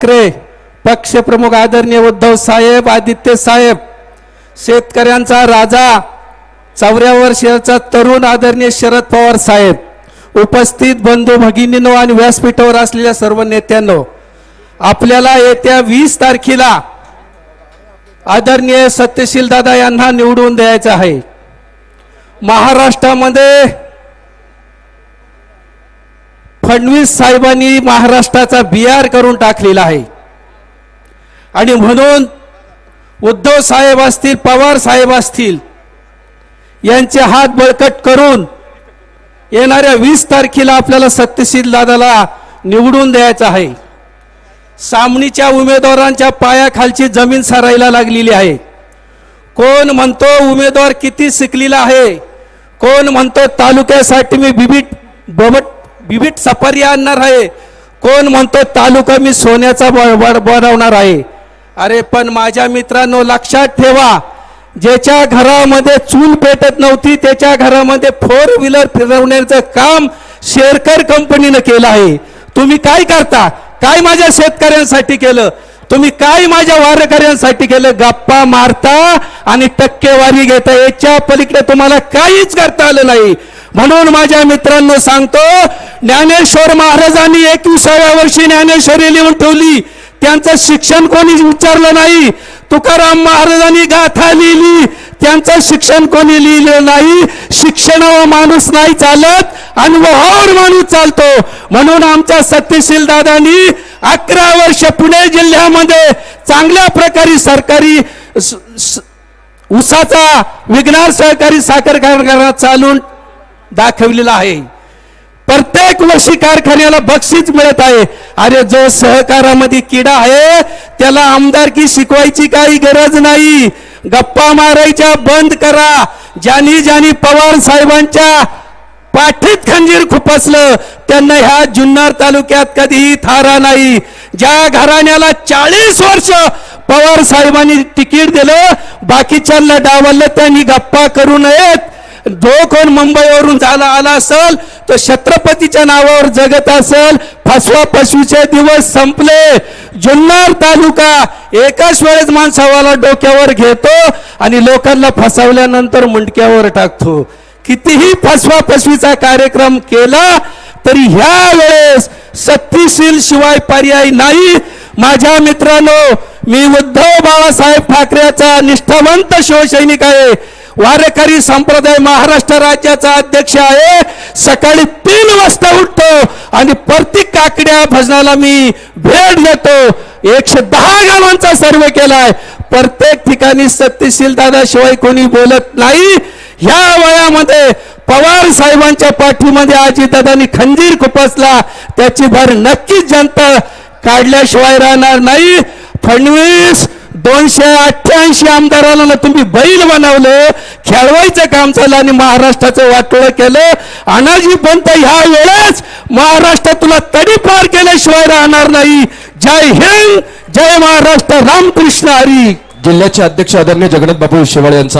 ठाकरे पक्षप्रमुख आदरणीय उद्धव साहेब आदित्य साहेब शेतकऱ्यांचा राजा चौऱ्या वर्षाचा तरुण आदरणीय शरद पवार साहेब उपस्थित बंधू भगिनींनो आणि व्यासपीठावर असलेल्या सर्व नेत्यांनो आपल्याला येत्या वीस तारखेला आदरणीय सत्यशील दादा यांना निवडून द्यायचं आहे. महाराष्ट्रामध्ये फडणवीस साहेबांनी महाराष्ट्राचा बिहार करून टाकलेला आहे. आणि म्हणून उद्धव साहेब असतील पवार साहेब असतील यांचे हात बळकट करून येणाऱ्या वीस तारखेला आपल्याला सत्यशील दादाला निवडून द्यायचं आहे. सामनीच्या उमेदवारांच्या पायाखालची जमीन सरायला लागलेली आहे. कोण म्हणतो उमेदवार किती शिकलेला आहे? कोण म्हणतो तालुक्यासाठी मी बिबीट बबट विविध सफारी आणणार आहे. कोण म्हणतो तालुका मी सोन्याचा बनवणार आहे? अरे पण माझ्या मित्रांनो लक्षात ठेवा. ज्याच्या घरामध्ये चूल पेटत नव्हती त्याच्या घरामध्ये फोर व्हीलर फिरवण्याचं काम शेरकर कंपनीनं केलं आहे. तुम्ही काय करता? काय माझ्या शेतकऱ्यांसाठी केलं? तुम्ही काय माझ्या वारकऱ्यांसाठी केलं? गप्पा मारता आणि टक्केवारी घेता. याच्या पलीकडे तुम्हाला काहीच करता आलं नाही. म्हणून माझ्या मित्रांनो सांगतो ज्ञानेश्वर महाराजांनी एकविसाव्या वर्षी ज्ञानेश्वरी लिहून ठेवली. त्यांचं शिक्षण कोणी विचारलं नाही. तुकाराम महाराजांनी गाथा लिहिली. त्यांचं शिक्षण कोणी लिहिलं नाही. शिक्षणावर माणूस नाही चालत अनुभवावर माणूस चालतो. म्हणून आमच्या सत्यशील दादांनी अकरा वर्ष पुणे जिल्ह्यामध्ये चांगल्या प्रकारे सरकारी उसाचा ऊसाचा विघ्नार सहकारी साखर कारखाना चालून दाखवलेला आहे. प्रत्येक वर्षी कारखान्याला बक्षीस मिळत आहे. अरे जो सहकारामध्ये किडा आहे त्याला आमदारकी शिकवायची काही गरज नाही. गप्पा मारायच्या बंद करा. ज्यांनी ज्यांनी पवार साहेबांच्या पाठीत खंजीर खुपसलं त्यांना ह्या जुन्नर तालुक्यात कधीही थारा नाही. ज्या घराण्याला चाळीस वर्ष पवार साहेबांनी तिकीट दिलं बाकीच्यांना डावललं त्यांनी गप्पा करू नयेत. जो कोण मुंबईवरून झाला आला असल तो छत्रपतीच्या नावावर जगत असल. फसवा फसवीचे दिवस संपले. जुन्नर तालुका एकाच वेळेस माणसावाला डोक्यावर घेतो आणि लोकांना फसवल्यानंतर मुंडक्यावर टाकतो. कितीही फसवा फसवीचा कार्यक्रम केला तरी ह्या वेळेस सत्तीशील शिवाय पर्याय नाही. माझ्या मित्रांनो मी उद्धव बाळासाहेब ठाकरेचा निष्ठावंत शिवसैनिक आहे. वारेकरी संप्रदाय महाराष्ट्र राज्याचा अध्यक्ष आहे. सकाळी तीन वाजता उठतो आणि प्रत्येक काकड्या भजनाला मी भेट देतो. एकशे दहा गावांचा सर्वे केलाय. प्रत्येक ठिकाणी सत्यशील दादाशिवाय कोणी बोलत नाही. ह्या वयामध्ये पवार साहेबांच्या पाठीमध्ये अजितदादांनी खंजीर खुपसला. त्याची भर नक्कीच जनता काढल्याशिवाय राहणार नाही. फडणवीस दोनशे अठ्ठ्याऐंशी आमदारांना तुम्ही बैल बनवलं खेळवायचं काम चाललं आणि महाराष्ट्राचं वाटोळं केलं. अनाजी पंत ह्या वेळेस महाराष्ट्र तुला तडी पार केल्याशिवाय राहणार नाही. जय हिंद जय महाराष्ट्र रामकृष्ण हरी. जिल्ह्याचे अध्यक्ष आदरणीय जगन्नाथ बापू शेवाळे यांचा